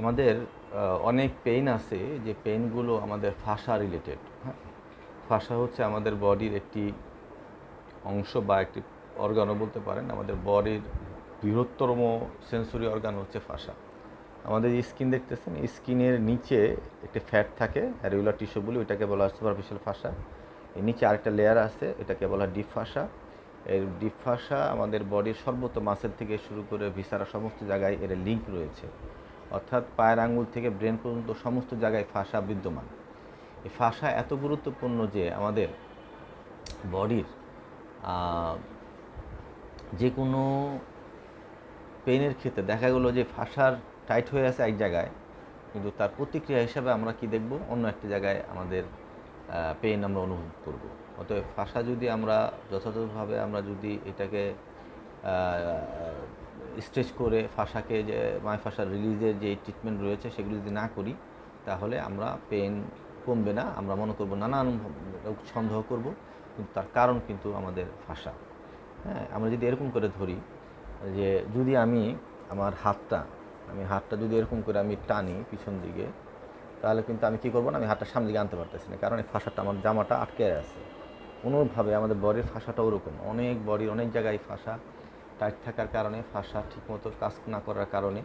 আমাদের অনেক পেইন আছে যে পেইনগুলো আমাদের ফাঁসা রিলেটেড হ্যাঁ? ফাঁসা হচ্ছে আমাদের বডির একটি অংশ বা একটি অর্গানও বলতে পারেন। আমাদের বডির বৃহত্তরম সেন্সরি অর্গান হচ্ছে ফাঁসা আমাদের স্কিন দেখতেছেন স্কিনের নিচে একটি ফ্যাট থাকে রেগুলার টিস্যু বলি, ওইটাকে বলা হয় সুপারফিশিয়াল ফাঁসা এর নিচে আরেকটা লেয়ার আছে, এটাকে বলা হয় ডিপ ফাঁসা এর ডিপ ফাঁসা আমাদের বডির সর্বত মাসেল থেকে শুরু করে ভিসারা সমস্ত জায়গায় এর লিঙ্ক রয়েছে। অর্থাৎ পায়ের আঙুল থেকে ব্রেন পর্যন্ত সমস্ত জায়গায় ফাঁসা বিদ্যমান। এই ফাঁসা এত গুরুত্বপূর্ণ যে আমাদের বডির যে কোনো পেনের ক্ষেত্রে দেখা গেলো যে ফাঁসার টাইট হয়ে আছে এক জায়গায়, কিন্তু তার প্রতিক্রিয়া হিসাবে আমরা কি দেখব? অন্য একটা জায়গায় আমাদের পেন আমরা অনুভব করব। অতএব ফাঁসা যদি আমরা যথাযথভাবে আমরা যদি এটাকে স্ট্রেচ করে ফাঁসাকে যে, মায় ফাঁসার রিলিজের যে ট্রিটমেন্ট রয়েছে, সেগুলো যদি না করি, তাহলে আমরা পেন কমবে না, আমরা মনে করব নানান সন্দেহ করব, কিন্তু তার কারণ কিন্তু আমাদের ফাঁসা। হ্যাঁ আমরা যদি এরকম করে ধরি যে, যদি আমি আমার হাতটা, আমি হাতটা যদি এরকম করে আমি টানি পিছন দিকে, তাহলে কিন্তু আমি কী করব না, আমি হাতটা সামনে দিকে আনতে পারতেছি না। কারণ এই ফাঁসাটা আমার জামাটা আটকে আছে। কোনোভাবে আমাদের বডির ফাঁসাটা ওরকম। অনেক বডির অনেক জায়গায় ফাঁসা। টাইট থাকার কারণে, ফাঁসা ঠিকমতো কাজ না করার কারণে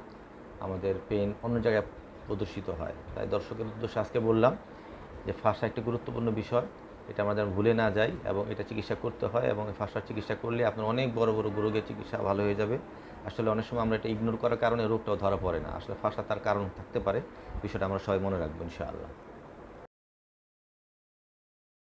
আমাদের পেন অন্য জায়গায় প্রদর্শিত হয়। তাই দর্শকের উদ্দেশ্যে আজকে বললাম যে ফাঁসা একটি গুরুত্বপূর্ণ বিষয়। এটা আমাদের ভুলে না যাই এবং এটা চিকিৎসা করতে হয় এবং ফাঁসার চিকিৎসা করলে আপনার অনেক বড় বড় রোগের চিকিৎসা ভালো হয়ে যাবে। আসলে অনেক সময় আমরা এটা ইগনোর করার কারণে রোগটাও ধরা পড়ে না। আসলে ফাঁসা তার কারণ থাকতে পারে। বিষয়টা আমরা সবাই মনে রাখব, ইনশাআল্লাহ।